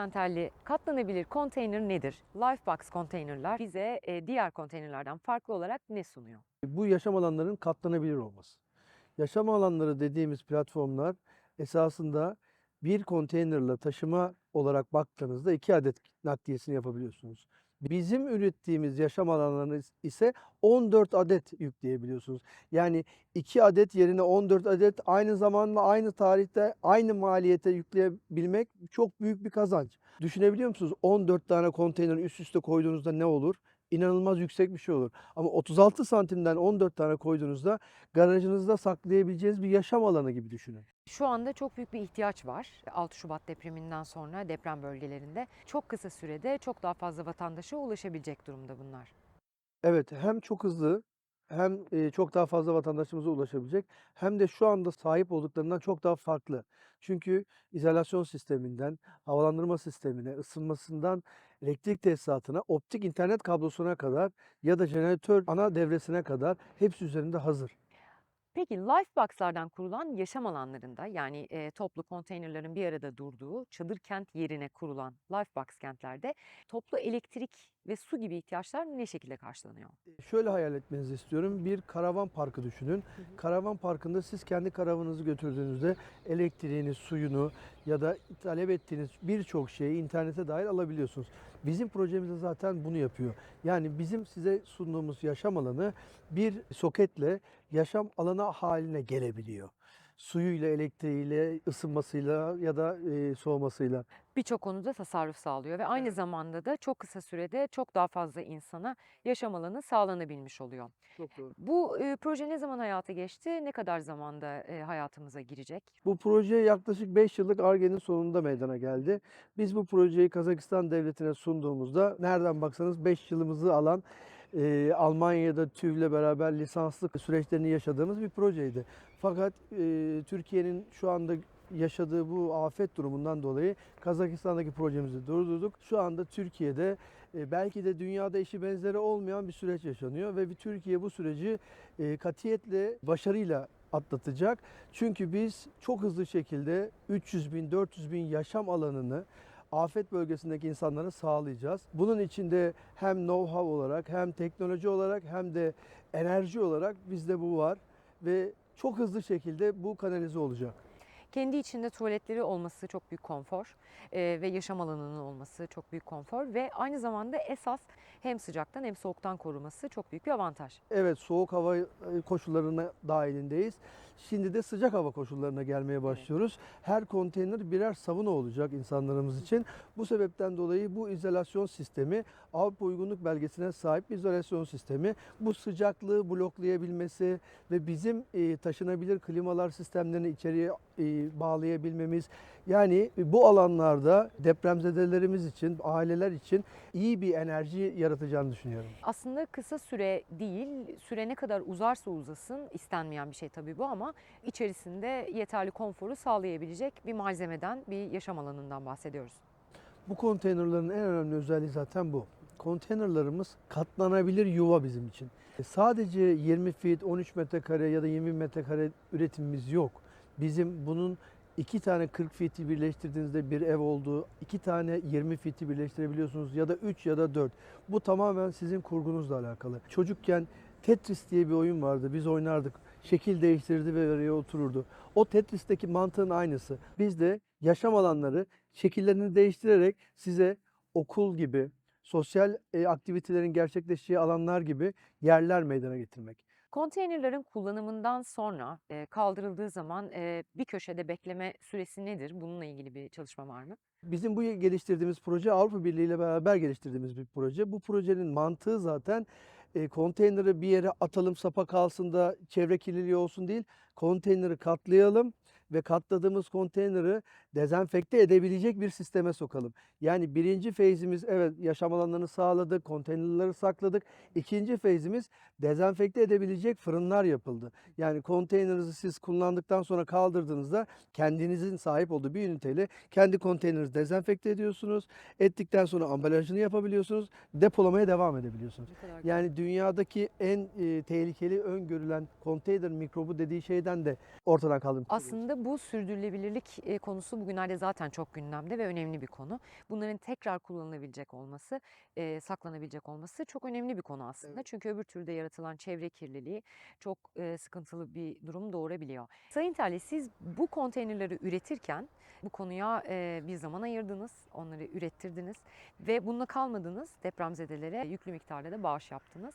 parentelli katlanabilir konteyner nedir? Lifebox konteynerler bize e, diğer konteynerlerden farklı olarak ne sunuyor? Bu yaşam alanlarının katlanabilir olması. Yaşam alanları dediğimiz platformlar esasında bir konteynerla taşıma olarak baktığınızda iki adet nakliyesini yapabiliyorsunuz. Bizim ürettiğimiz yaşam alanlarını ise 14 adet yükleyebiliyorsunuz. Yani 2 adet yerine 14 adet aynı zamanda aynı tarihte aynı maliyete yükleyebilmek çok büyük bir kazanç. Düşünebiliyor musunuz? 14 tane konteyner üst üste koyduğunuzda ne olur? İnanılmaz yüksek bir şey olur. Ama 36 santimden 14 tane koyduğunuzda garajınızda saklayabileceğiniz bir yaşam alanı gibi düşünün. Şu anda çok büyük bir ihtiyaç var. 6 Şubat depreminden sonra deprem bölgelerinde çok kısa sürede çok daha fazla vatandaşa ulaşabilecek durumda bunlar. Evet, hem çok hızlı hem çok daha fazla vatandaşımıza ulaşabilecek hem de şu anda sahip olduklarından çok daha farklı. Çünkü izolasyon sisteminden, havalandırma sistemine, ısınmasından elektrik tesisatına, optik internet kablosuna kadar ya da jeneratör ana devresine kadar hepsi üzerinde hazır. Peki Lifebox'lardan kurulan yaşam alanlarında yani e, toplu konteynerlerin bir arada durduğu çadır kent yerine kurulan Lifebox kentlerde toplu elektrik ve su gibi ihtiyaçlar ne şekilde karşılanıyor? Şöyle hayal etmenizi istiyorum. Bir karavan parkı düşünün. Hı hı. Karavan parkında siz kendi karavanınızı götürdüğünüzde elektriğini, suyunu ya da talep ettiğiniz birçok şeyi internete dahil alabiliyorsunuz. Bizim projemizde zaten bunu yapıyor. Yani bizim size sunduğumuz yaşam alanı bir soketle yaşam alanı haline gelebiliyor. Suyuyla, elektriğiyle, ısınmasıyla ya da e, soğumasıyla. Birçok konuda tasarruf sağlıyor ve aynı Evet. zamanda da çok kısa sürede çok daha fazla insana yaşam alanı sağlanabilmiş oluyor. Çok doğru. Bu e, proje ne zaman hayata geçti? Ne kadar zamanda e, hayatımıza girecek? Bu proje yaklaşık 5 yıllık Ar-Ge'nin sonunda meydana geldi. Biz bu projeyi Kazakistan devletine sunduğumuzda nereden baksanız 5 yılımızı alan e, Almanya'da TÜV'le beraber lisanslık süreçlerini yaşadığımız bir projeydi. Fakat e, Türkiye'nin şu anda yaşadığı bu afet durumundan dolayı Kazakistan'daki projemizi durdurduk. Şu anda Türkiye'de e, belki de dünyada eşi benzeri olmayan bir süreç yaşanıyor ve bir Türkiye bu süreci e, katiyetle başarıyla atlatacak. Çünkü biz çok hızlı şekilde 300 bin, 400 bin yaşam alanını afet bölgesindeki insanlara sağlayacağız. Bunun içinde hem know-how olarak hem teknoloji olarak hem de enerji olarak bizde bu var ve çok hızlı şekilde bu kanalize olacak. Kendi içinde tuvaletleri olması çok büyük konfor e, ve yaşam alanının olması çok büyük konfor ve aynı zamanda esas hem sıcaktan hem soğuktan koruması çok büyük bir avantaj. Evet soğuk hava koşullarına dahilindeyiz. Şimdi de sıcak hava koşullarına gelmeye başlıyoruz. Her konteyner birer savuna olacak insanlarımız için. Bu sebepten dolayı bu izolasyon sistemi Avrupa Uygunluk Belgesi'ne sahip bir izolasyon sistemi. Bu sıcaklığı bloklayabilmesi ve bizim e, taşınabilir klimalar sistemlerini içeriye bağlayabilmemiz yani bu alanlarda depremzedelerimiz için, aileler için iyi bir enerji yaratacağını düşünüyorum. Aslında kısa süre değil, süre ne kadar uzarsa uzasın istenmeyen bir şey tabii bu ama içerisinde yeterli konforu sağlayabilecek bir malzemeden, bir yaşam alanından bahsediyoruz. Bu konteynerlerin en önemli özelliği zaten bu. Konteynerlarımız katlanabilir yuva bizim için. E, Sadece 20 feet, 13 metrekare ya da 20 metrekare üretimimiz yok. Bizim bunun iki tane 40 feet'i birleştirdiğinizde bir ev olduğu, iki tane 20 feet'i birleştirebiliyorsunuz ya da 3 ya da 4. Bu tamamen sizin kurgunuzla alakalı. Çocukken Tetris diye bir oyun vardı. Biz oynardık. Şekil değiştirirdi ve araya otururdu. O Tetris'teki mantığın aynısı. Biz de yaşam alanları şekillerini değiştirerek size okul gibi, sosyal e, aktivitelerin gerçekleşeceği alanlar gibi yerler meydana getirmek. Konteynerlerin kullanımından sonra e, kaldırıldığı zaman e, bir köşede bekleme süresi nedir? Bununla ilgili bir çalışma var mı? Bizim bu geliştirdiğimiz proje Avrupa Birliği ile beraber geliştirdiğimiz bir proje. Bu projenin mantığı zaten e, konteyneri bir yere atalım sapa kalsın da çevre kirliliği olsun değil. Konteyneri katlayalım ve katladığımız konteyneri dezenfekte edebilecek bir sisteme sokalım. Yani birinci feyzimiz evet yaşam alanlarını sağladık, konteynerleri sakladık. İkinci feyzimiz dezenfekte edebilecek fırınlar yapıldı. Yani konteynerinizi siz kullandıktan sonra kaldırdığınızda kendinizin sahip olduğu bir üniteyle kendi konteynerinizi dezenfekte ediyorsunuz. Ettikten sonra ambalajını yapabiliyorsunuz. Depolamaya devam edebiliyorsunuz. Yani dünyadaki en e, tehlikeli öngörülen konteyner mikrobu dediği şeyden de ortadan kaldırmış. Aslında bu sürdürülebilirlik e, konusu bugünlerde zaten çok gündemde ve önemli bir konu. Bunların tekrar kullanılabilecek olması, e, saklanabilecek olması çok önemli bir konu aslında. Evet. Çünkü öbür türlü yaratılan çevre kirliliği çok e, sıkıntılı bir durum doğurabiliyor. Sayın Terli siz bu konteynerleri üretirken bu konuya e, bir zaman ayırdınız, onları ürettirdiniz ve bununla kalmadınız depremzedelere yüklü miktarda da bağış yaptınız.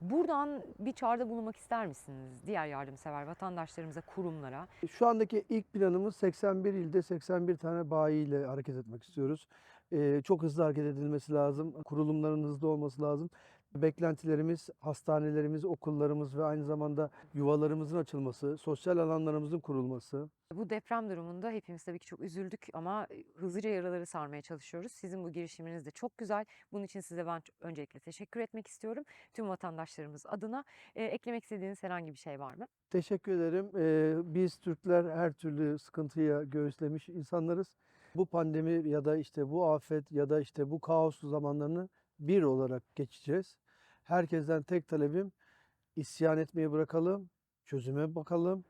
Buradan bir çağrıda bulunmak ister misiniz diğer yardımsever vatandaşlarımıza, kurumlara? Şu andaki ilk planımız 81 ilde 81 tane bayiyle hareket etmek istiyoruz. Ee, çok hızlı hareket edilmesi lazım. Kurulumların hızlı olması lazım. Beklentilerimiz, hastanelerimiz, okullarımız ve aynı zamanda yuvalarımızın açılması, sosyal alanlarımızın kurulması. Bu deprem durumunda hepimiz tabii ki çok üzüldük ama e, hızlıca yaraları sarmaya çalışıyoruz. Sizin bu girişiminiz de çok güzel. Bunun için size ben öncelikle teşekkür etmek istiyorum. Tüm vatandaşlarımız adına E, eklemek istediğiniz herhangi bir şey var mı? Teşekkür ederim. Ee, biz Türkler her türlü sıkıntıya göğüslemiş insanlarız. Bu pandemi ya da işte bu afet ya da işte bu kaoslu zamanlarını bir olarak geçeceğiz. Herkesten tek talebim isyan etmeyi bırakalım, çözüme bakalım,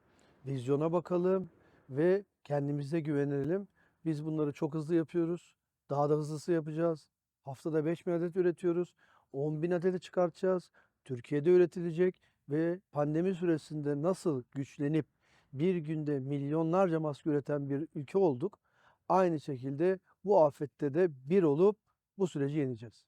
vizyona bakalım ve kendimize güvenelim. Biz bunları çok hızlı yapıyoruz. Daha da hızlısı yapacağız. Haftada 5 bin adet üretiyoruz. 10 bin adeti çıkartacağız. Türkiye'de üretilecek ve pandemi süresinde nasıl güçlenip bir günde milyonlarca maske üreten bir ülke olduk. Aynı şekilde bu afette de bir olup bu süreci yeneceğiz.